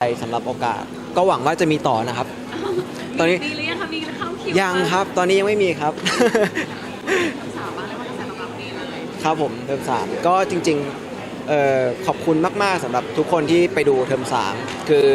ใจสำหรับโอกาสก็หวังว่าจะมีต่อนะครับ ตอนนี้ มีหรือยังคะมีเข้าคิวยังครับตอนนี้ยังไม่มีครับ สาวบ้างเลยว่ากระแสตอบรับดีเลยครับผมเทอมสามก็จริงๆเอ่อขอบคุณมาก ๆสำหรับทุกคนที่ไปดูเทอมสามคือ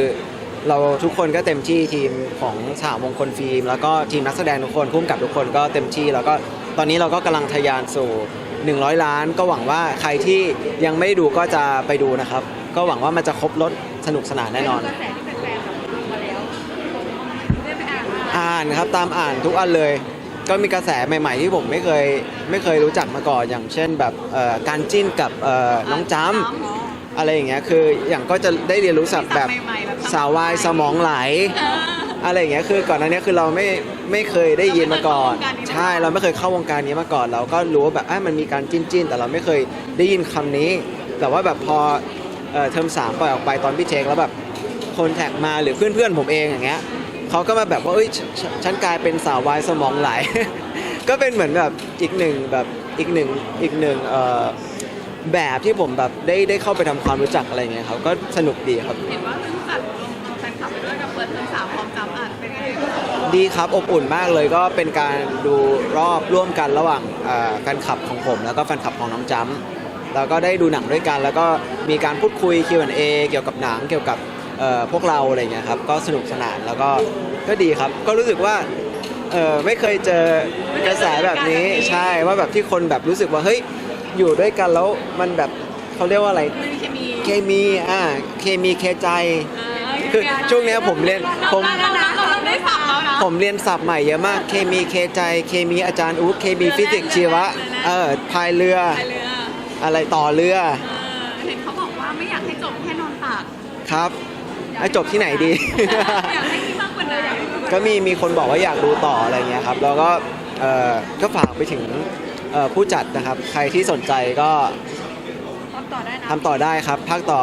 เราทุกคนก็เต็มที่ทีมของสาวมงคลฟิล์ม แล้วก็ทีมนักแสดงทุกคนพุ่มกับทุกคนก็เต็มที่ แล้วก็ตอนนี้เราก็กำลังทะยานสู่ 100 ล้าน ก็หวังว่าใครที่ยังไม่ได้ดูก็จะไปดูนะครับ ก็หวังว่ามันจะครบรถ สนุกสนานแน่นอน กระแสที่แฟนๆแบบดูมาแล้วได้ไปอ่านมาอ่านครับตามอ่านทุกอันเลย ก็มีกระแสใหม่ ๆ ที่ผมไม่เคยไม่เคยรู้จักมาก่อน อย่างเช่นแบบเอ่อการจิ้นกับเอ่อน้องจ้ำ อะไรอย่างเงี้ยคืออย่างก็จะได้เรียนรู้ศัพท์แบบสาววายสมองไหล อะไรอย่างเงี้ยคือก่อนหน้านี้คือเราไม่ไม่เคยได้ยินมาก่อน ใช่เราไม่เคยเข้าวงการนี้มาก่อน เราก็รู้ว่าแบบอะมันมีการจิ้นจิ้นแต่เราไม่เคยได้ยินคำนี้ แต่ว่าแบบพอ เอ่อเทอมสามปล่อยออกไปตอนพี่เจงแล้วแบบคนแท็กมาหรือเพื่อนๆผมเองอย่างเงี้ยเขาก็มาแบบว่าเอ้ยฉฉฉันกลายเป็นสาววายสมองไหล ก็เป็นเหมือนแบบอีกหนึ่งแบบอีกหนึ่งอีกหนึ่งเอ่อแบบที่ผมแบบได้ได้เข้าไปทำความรู้จักอะไรเงี้ยครับก็สนุกดีครับ เห็นว่าเพิ่งจัดลงแฟนคลับไปด้วยกับเปิดเทอมสามพร้อมจำอ่านเป็นไงดีครับอบอุ่นมากเลยก็เป็นการดูรอบร่วมกันระหว่างเอ่อแฟนคลับของผมแล้วก็แฟนคลับของน้องจ้ำ แล้วก็ได้ดูหนังด้วยกัน แล้วก็มีการพูดคุย Q&A เกี่ยวกับหนังเกี่ยวกับเอ่อพวกเราอะไรเงี้ยครับก็สนุกสนานแล้วก็ก็ดีครับ ก็รู้สึกว่าเออไม่เคยเจอกระแสแบบนี้ใช่ว่าแบบที่คนแบบรู้สึกว่าเฮ้ยอยู่ด้วยกันแล้วมันแบบเขาเรียกว่าอะไรไม่มีเคมีเคมีอ่าเคมีเคใจคือช่วงเนี้ยผมเรียนผมเรานะเราได้สับแล้วนะผมเรียนศัพท์ใหม่เยอะมากเคมีเคใจเคมีอาจารย์อู๊ดเคมีฟิสิกส์ชีวะเออพายเรือไปเรื ออะไรต่อเรือเออเห็นเขาบอกว่าไม่อยากให้จบแค่นอนตากครับให้จบที่ไหนดี อยากให้มีมากกว่านั้นอยากให้มีมากกว่านั้นก็มีมีคนบอกว่าอยากดูต่ออะไรเงี้ยครับแล้วก็เออก็ฝากไปถึงเอ่อผู้จัดนะครับ ใครที่สนใจก็ทำต่อได้นะทำต่อได้ครับภาคต่อ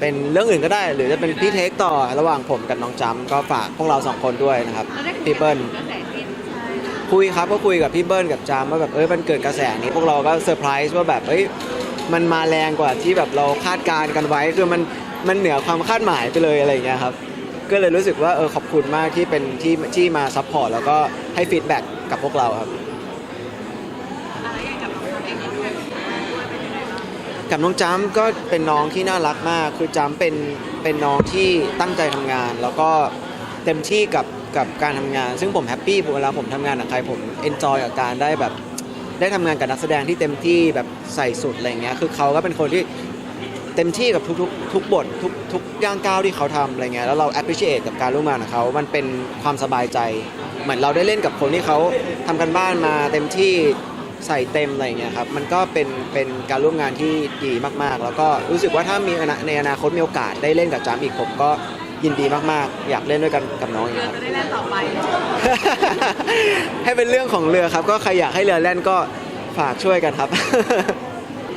เป็นเรื่องอื่นก็ได้ หรือจะเป็นพี่เทคต่อระหว่างผมกับน้องจำก็ฝากพวกเราสองคนด้วยนะครับเราได้คุยพี่เบิ้ลกระแสจินใช่คุยครับก็คุยกับพี่เบิ้ลกับจามว่าแบบเอ้ยมันเกิดกระแสนี้พวกเราก็เซอร์ไพรส์ว่าแบบเอ้ย มันมาแรงกว่าที่แบบเราคาดการณ์กันไว้คือมันมันเหนือความคาดหมายไปเลยอะไรอย่างเงี้ยครับก็เลยรู้สึกว่าเออขอบคุณมากที่เป็นที่ที่มาซัพพอร์ตแล้วก็ให้ฟีดแบ็กกับพวกเราครับกับน้องจ้ำก็เป็นน้องที่น่ารักมาก คือจ้ำเป็นเป็นน้องที่ตั้งใจทำงาน แล้วก็เต็มที่กับกับการทำงาน ซึ่งผมแฮปปี้เวลาผมทำงานกับใครผมเอนจอยกับการได้แบบ ได้ทำงานกับนักแสดงที่เต็มที่แบบใส่สุดอะไรเงี้ยคือเขาก็เป็นคนที่เต็มที่กับทุกๆทุกบททุกทุกย่างก้าวที่เขาทำอะไรเงี้ยแล้วเรา appreciate กับการร่วมงานกับเขา มันเป็นความสบายใจ เหมือนเราได้เล่นกับคนที่เขาทำกันบ้านมาเต็มที่ใส่เต็มอะไรเงี้ยครับมันก็เป็นเป็นการร่วมงานที่ดีมากๆ แล้วก็รู้สึกว่าถ้ามีอนาในอนาคตมีโอกาสได้เล่นกับจามอีกผมก็ ยินดีมากๆ อยากเล่นด้วยกันกับน้องอย่างเรือเงี้ยครับ จะได้แล่นต่อไปให้เป็นเรื่องของเรือครับ ก็ใครอยากให้เรือแล่นก็ฝากช่วยกันครับ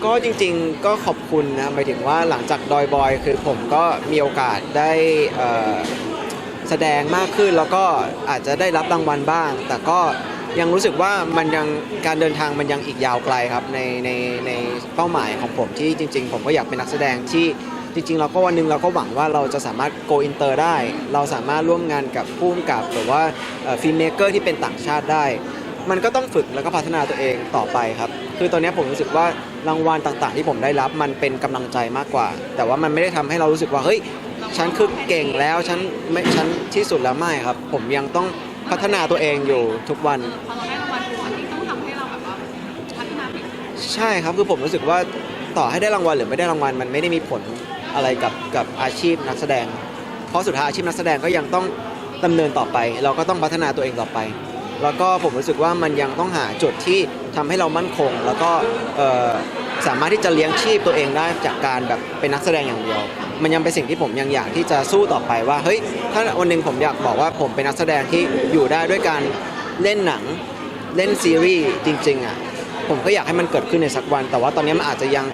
ก็จริงๆก็ขอบคุณนะหมายถึงว่าหลังจากดอยบอย คือผมก็มีโอกาสได้เอ่อแสดงมากขึ้นแล้วก็อาจจะได้รับรางวัลบ้าง แต่ก็ยังรู้สึกว่ามันยังการเดินทางมันยังอีกยาวไกลครับในในในเป้าหมายของผมที่จริง ๆ ผมก็อยากเป็นนักแสดงที่ จริงๆ เราก็วันหนึงเราก็หวังว่าเราจะสามารถ go inter ได้ เราสามารถร่วมงานกับผู้กำกับหรือว่าฟิล์มเมเกอร์ที่เป็นต่างชาติได้ มันก็ต้องฝึกแล้วก็พัฒนาตัวเองต่อไปครับ คือตอนนี้ผมรู้สึกว่ารางวัลต่างๆ ที่ผมได้รับมันเป็นกำลังใจมากกว่า แต่ว่ามันไม่ได้ทำให้เรารู้สึกว่าเฮ้ยฉันคือเก่งแล้วฉันไม่ฉันที่สุดแล้วไม่ครับ ผมยังต้องพัฒนาตัวเองอยู่ทุกวันพอเราได้รางวัลทุกวันนี้ต้องทำให้เราแบบว่าพัฒนาไปอีกใช่ครับคือผมรู้สึกว่าต่อให้ได้รางวัลหรือไม่ได้รางวัลมันไม่ได้มีผล อะไรกับกับอาชีพนักแสดง เพราะสุดท้ายอาชีพนักแสดงก็ยังต้องดำเนินต่อไป เราก็ต้องพัฒนาตัวเองต่อไป แล้วก็ผมรู้สึกว่ามันยังต้องหาจุดที่ทำให้เรามั่นคง แล้วก็สามารถที่จะเลี้ยงชีพตัวเองได้จากการแบบเป็นนักแสดงอย่างเดียว มันยังเป็นสิ่งที่ผมยังอยากที่จะสู้ต่อไปว่าเฮ้ยถ้าวันหนึ่งผมอยากบอกว่าผมเป็นนักแสดงที่อยู่ได้ด้วยการเล่นหนังเล่นซีรีส์จริงๆอะผมก็อยากให้มันเกิดขึ้นในสักวัน แต่ว่าตอนนี้มันอาจจะยัง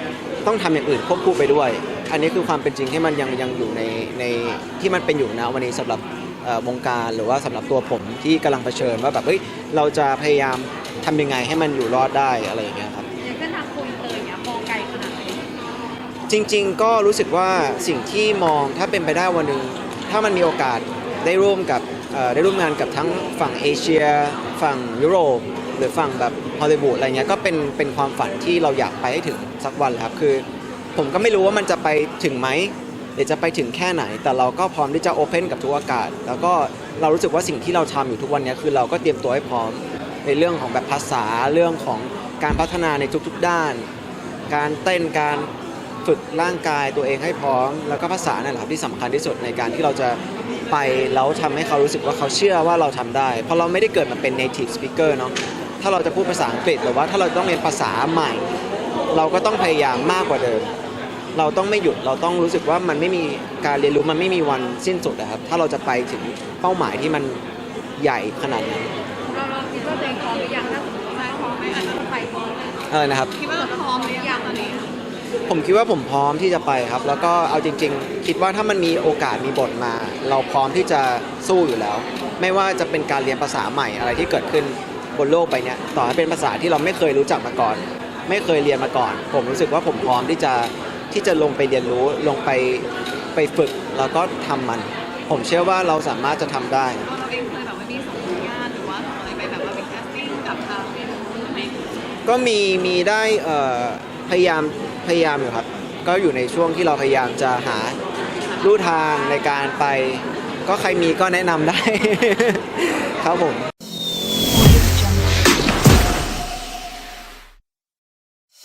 ต้องทำอย่างอื่นควบคู่ไปด้วย อันนี้คือความเป็นจริงที่มันยังยังอยู่ในในที่มันเป็นอยู่นะวันนี้สำหรับวงการหรือว่าสำหรับตัวผมที่กำลังเผชิญว่าแบบเฮ้ยเราจะพยายามทำยังไงให้มันอยู่รอดได้อะไรอย่างเงี้ยครับอย่างเส้นทางคุยเตยเนี่ยมองไกลขนาดไหนจริง ๆ ก็รู้สึกว่าสิ่งที่มองถ้าเป็นไปได้วันหนึ่งถ้ามันมีโอกาสได้ร่วมกับได้ร่วมงานกับทั้งฝั่งเอเชีย ฝั่งยุโรป หรือฝั่งแบบฮอลลีวูดอะไรเงี้ยก็เป็นเป็นความฝันที่เราอยากไปให้ถึงสักวันครับคือ ผมก็ไม่รู้ว่ามันจะไปถึงไหมหรือจะไปถึงแค่ไหน แต่เราก็พร้อมที่จะโอเพนกับทุกโอกาสแล้วก็เรารู้สึกว่าสิ่งที่เราทำอยู่ทุกวันนี้คือเราก็เตรียมตัวให้พร้อมในเรื่องของแบบภาษาเรื่องของการพัฒนาในทุกๆด้าน การเต้นการฝึกร่างกายตัวเองให้พร้อม แล้วก็ภาษานั่นแหละครับที่สำคัญที่สุดในการที่เราจะไปแล้วทำให้เขารู้สึกว่าเขาเชื่อว่าเราทำได้ เพราะเราไม่ได้เกิดมาเป็น native speaker เนาะถ้าเราจะพูดภาษาอังกฤษหรือว่าถ้าเราต้องเรียนภาษาใหม่ เราก็ต้องพยายามมากกว่าเดิม เราต้องไม่หยุดเราต้องรู้สึกว่ามันไม่มีการเรียนรู้มันไม่มีวันสิ้นสุดนะครับ ถ้าเราจะไปถึงเป้าหมายที่มันใหญ่ขนาดนั้นเราเราคิดว่าตัวเองพร้อมหรือยังถ้าสมมติว่าพร้อมไหมอาจจะไปพร้อมเลยเออนะครับ คิดว่าเราพร้อมหรือยังตอนนี้ผมคิดว่าผมพร้อมที่จะไปครับ แล้วก็เอาจริง ๆ คิดว่าถ้ามันมีโอกาสมีบทมา เราพร้อมที่จะสู้อยู่แล้ว ไม่ว่าจะเป็นการเรียนภาษาใหม่อะไรที่เกิดขึ้นบนโลกไปเนี้ยต่อให้เป็นภาษาที่เราไม่เคยรู้จักมาก่อน ไม่เคยเรียนมาก่อน ผมรู้สึกว่าผมพร้อมที่จะ ที่จะลงไปเรียนรู้ลงไปไปฝึกแล้วก็ทำมัน ผมเชื่อว่าเราสามารถจะทำได้ เราเองเคยแบบว่ามีส่งสัญญาณหรือว่าอะไรไปแบบว่าเป็นแคสติ้งกับทางเมนูไหมก็มีมีได้เอ่อพยายามพยายามอยู่ครับ ก็อยู่ในช่วงที่เราพยายามจะหาลู่ทางในการไป ก็ใครมีก็แนะนำได้ ครับผม